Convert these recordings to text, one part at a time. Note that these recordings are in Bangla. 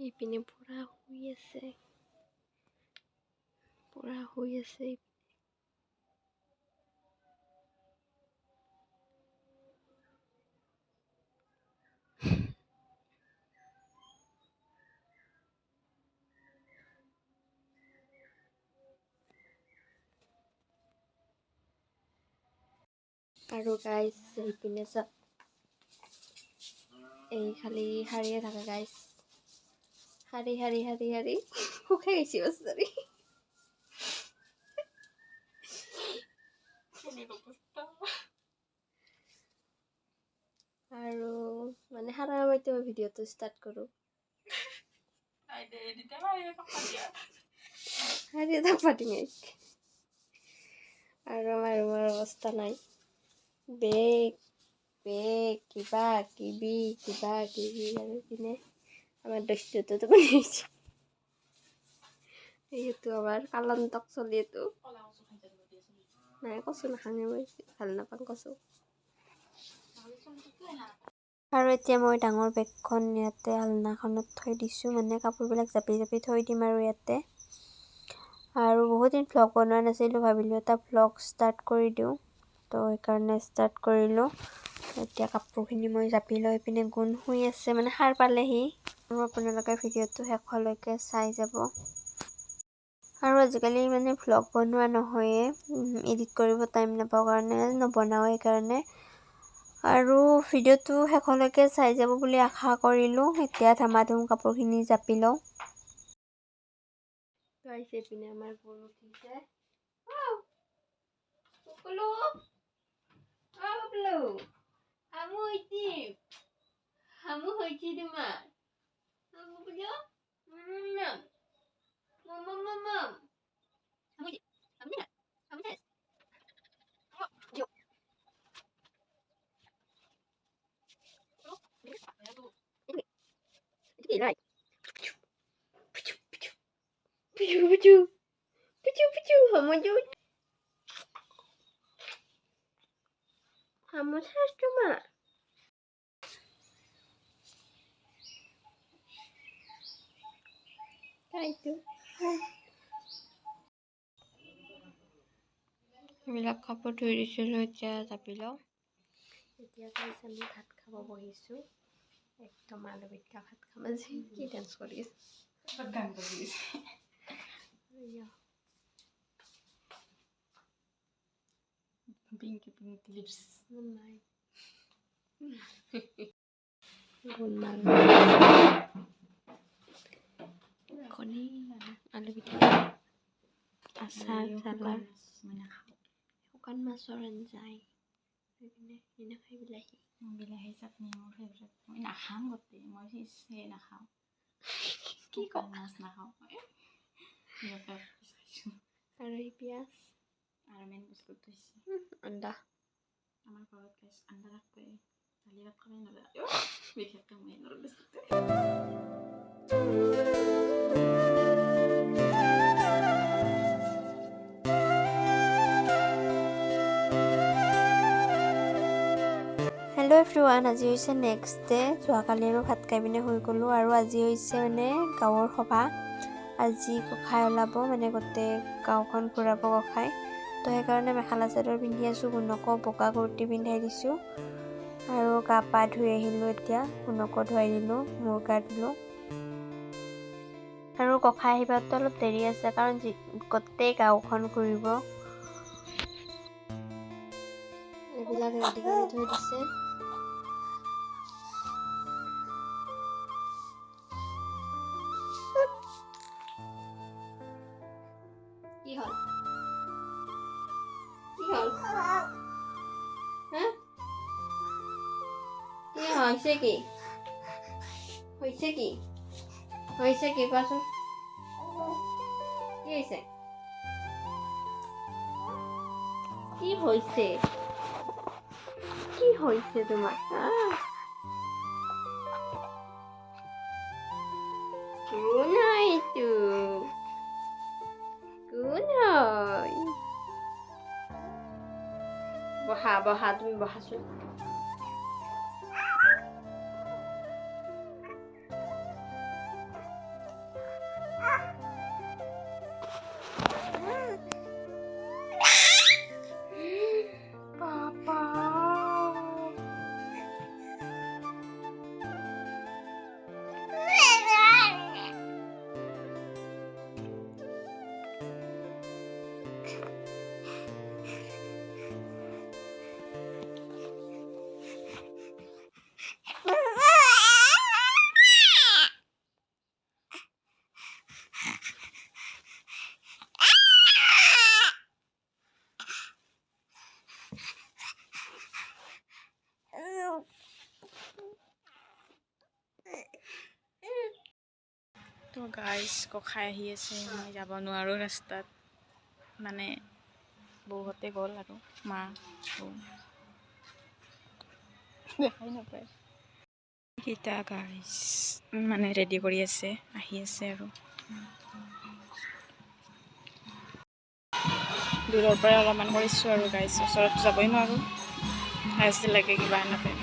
এইপিনে পুৰা শুই আছে পুৰা শুই আছে আৰু গাইজ এইপিনে চাওক এই খালি শাৰীয়ে থাকে গাইজ শাৰী শাৰী শাৰী শাৰী শুকাই গৈছে বস্তুৰি আৰু মানে সাৰা সময়তে মই ভিডিঅ'টো ষ্টাৰ্ট কৰোঁ শাৰী এটা পাতিম আৰু আমাৰ ৰুমৰ অৱস্থা নাই। বেগ বেগ কিবা কিবি কিবা কিবি আৰু পিনে আমার দস্যুটো তো বানিয়েছি এইটো আমার কালান্তক চলি এইটো নাই কচু নাখাঙে মই ভাল নাপাওঁ কচু আৰু এতিয়া মই ডাঙৰ বেগখন ইয়াতে আলনাখনত থৈ দিছোঁ মানে কাপোৰবিলাক জাপি জাপি থৈ দিম আৰু ইয়াতে। আৰু বহুত দিন ভ্লগ বনোৱা নাছিলোঁ ভাবিলোঁ এটা ভ্লগ ষ্টাৰ্ট কৰি দিওঁ। তো সেইকাৰণে ষ্টাৰ্ট কৰিলোঁ। এতিয়া কাপোৰখিনি মই জাপি লৈ পিনে গুণ শুই আছে মানে সাৰ পালেহি। আৰু আপোনালোকে ভিডিঅ'টো শেষলৈকে চাই যাব। আৰু আজিকালি মানে ভ্লগ বনোৱা নহয়ে এডিট কৰিব টাইম নাপাওঁ কাৰণে নবনাওঁ সেইকাৰণে। আৰু ভিডিঅ'টো শেষলৈকে চাই যাব বুলি আশা কৰিলোঁ এতিয়া ধামাধুম কাপোৰখিনি জাপি লওঁ। আমাৰ উঠিছে di Kamu harus cuma. Itu. এইবিলাক কাপোৰ ধুই দিছিলোঁ এতিয়া জাপি লওঁ এতিয়া কৈছে আমি ভাত খাব বহিছোঁ। একদম আলু পিটিকা ভাত খাম আজি। কি ডান্স কৰি আছে pinky pinky lips. Mamay. Gunmal. Koni, alam ito. Asal salah. Bukan masuk ranjai. Ini ini kayak bilahi. Bilahi sat ni mo favorite. Mo inakam gote. Mo si se nakam. Kiko. Mas nakam. Ya ka. Aray pias. Aramen biskut হইছে আন্দা আমার ঘৰত গাইছ আন্দা রাখতে দালি ভাত খাবে না বিশেষকৈ মই নৰম বিস্কুট হেল্ল' এভৰিৱান আজি হৈছে নেক্সট ডে যোৱাকালি আৰু ভাত খাই পিনে শুই গ'লোঁ আৰু আজি হৈছে মানে গাঁৱৰ সভা আজি গোঁসাই ওলাব মানে গোটেই গাঁওখন ঘূৰাব গোঁসাই তো সেইকাৰণে মেখেলা চাদৰ পিন্ধি আছোঁ গুণকো বগা কুৰ্তি পিন্ধাই দিছোঁ আৰু গা পা ধুই আহিলোঁ এতিয়া গুণকো ধুৱাই দিলোঁ মোৰ গা ধুলোঁ। আৰু গোঁসাই আহিবতো অলপ দেৰি আছে কাৰণ গোটেই গাঁওখন ঘূৰিব। এইবিলাক ৰেডি কৰি থৈ দিছে। কি হ'ল? হৈছে কি? হৈছে কি? হৈছে কি? কোৱাচোন কি হৈছে কি হৈছে কি হৈছে তোমাৰ কোন হয় এইটো কোন হয় বহা বহা, তুমি বহাচোন তো গাইজ ককাই আহি আছে মই যাব নোৱাৰোঁ ৰাস্তাত। মানে বৌহঁতে গ'ল আৰু মা দেখাই নাপায়। গীতা গাইজ মানে ৰেডি কৰি আছে আহি আছে আৰু। দূৰৰ পৰাই অলপমান কৰিছোঁ আৰু গাইজ ওচৰত যাবই নোৱাৰোঁ। লাগে কিবা এনেকৈ।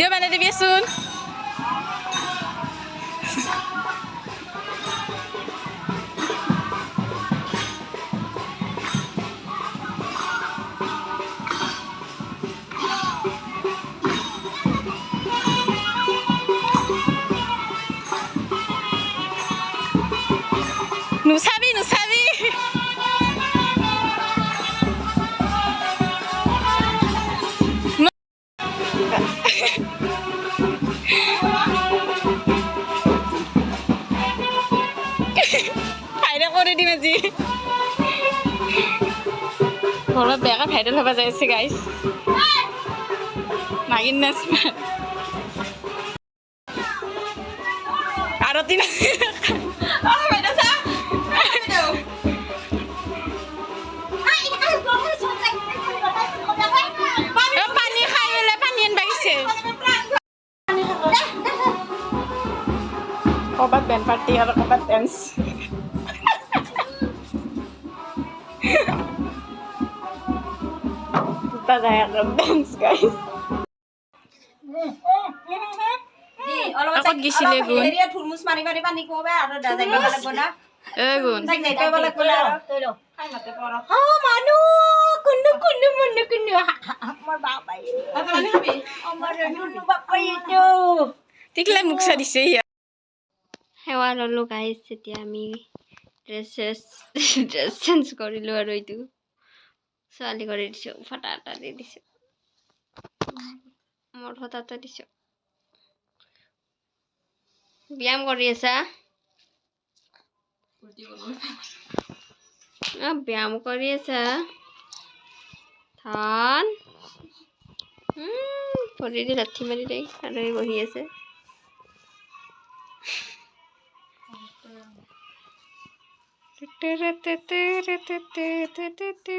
Diyor ben Edip Yesun. Não sabe, não sabe. Excited হবে যাচ্ছে গাইস guys. গডনেস আরো দিন Obat band party atau obat dance. Guys লাগিব না যাই লাগিব না খাই মাতে আমাৰ নুনু বাপাই এইটো টিকলাই মুখ চা দিছে ইয়াত সেৱা ল'লোঁ গাইজ এতিয়া আমি ড্ৰেছ চেছ ড্ৰেছ চেঞ্জ কৰিলোঁ আৰু এইটো। ছোৱালী কৰি দিছোঁ ফটা এটা দি দিছোঁ। মোৰ ফটাটো দিছোঁ। ব্যায়াম কৰি অঁ ব্যায়াম কৰি আছা ধন উম, ভৰিৰে লাঠি মাৰি আৰু এই বহি আছে। পৰি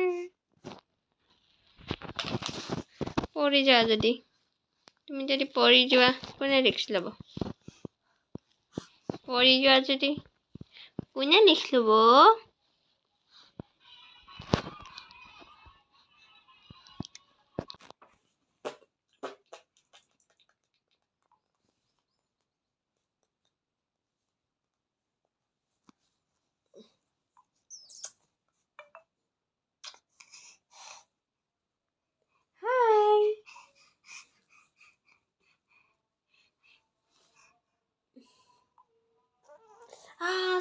যোৱা যদি। তুমি যদি পৰি যোৱা কোনে রিক্স ল'ব? পৰি যোৱা যদি, কোনে ৰিক্স ল'ব?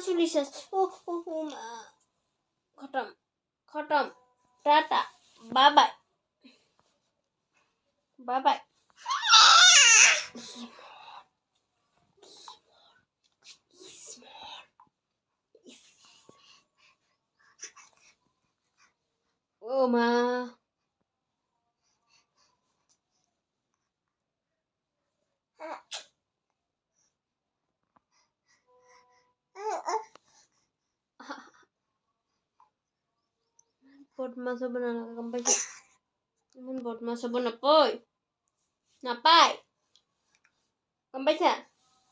Ah, sulisas. Oh, oh, oh, ma. খতম খতম tata bye bye bye bye Botmasa ba na nakakampay siya? Naman botmasa ba na po? Napay! Kampay siya.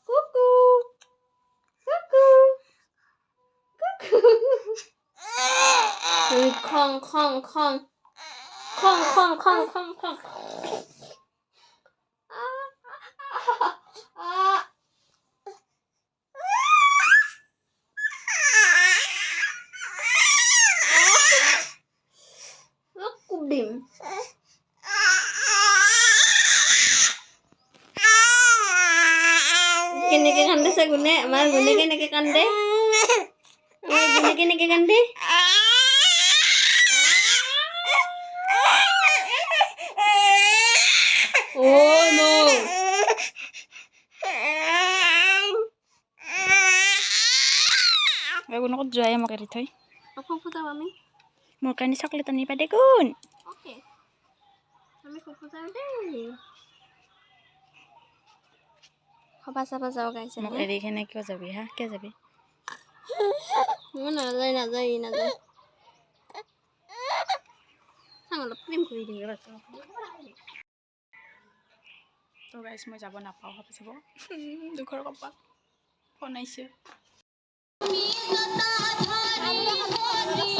Kuku! Kuku! Kuku! Kong, kong, kong. Kong, kong, kong, kong, kong. medyo ay makarit hoy. Magpuputa mami. Mukha ni chocolate ni padegun. Okay. Mami puputa din. Haba sa bazaw guys. Mukha ri kena kyo jabi ha? Kya jabi? Muna zai na zai na zai. Sang lo prim ko ri ra sa. তো গাইছ মই যাব নাপাওঁ ভাবিছোঁ দুখৰ কপাল ফোন আহিছে লতা ধরি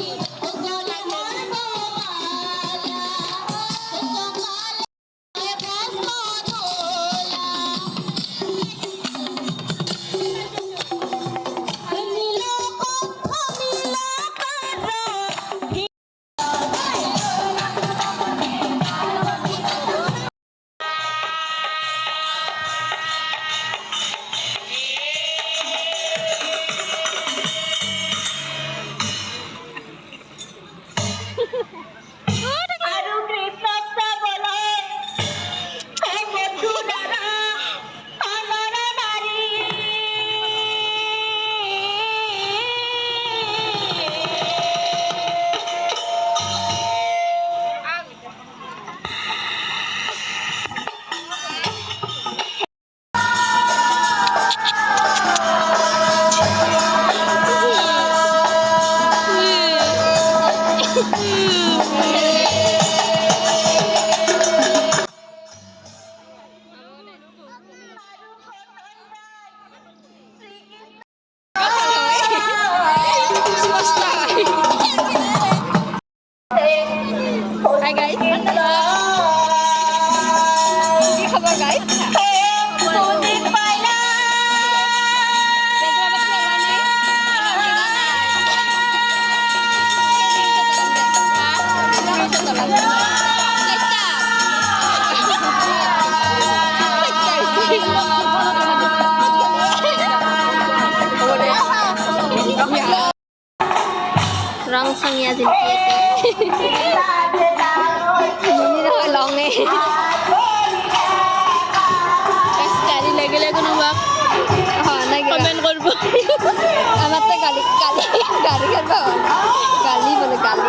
ร้องสังยาสิเกียสิมันนี่เราร้องเนี่ লাগিলে কোনোবা কমেণ্ট কৰিব আমাৰ তো গালি গালি গালি খেলব গালি বোলে গালি।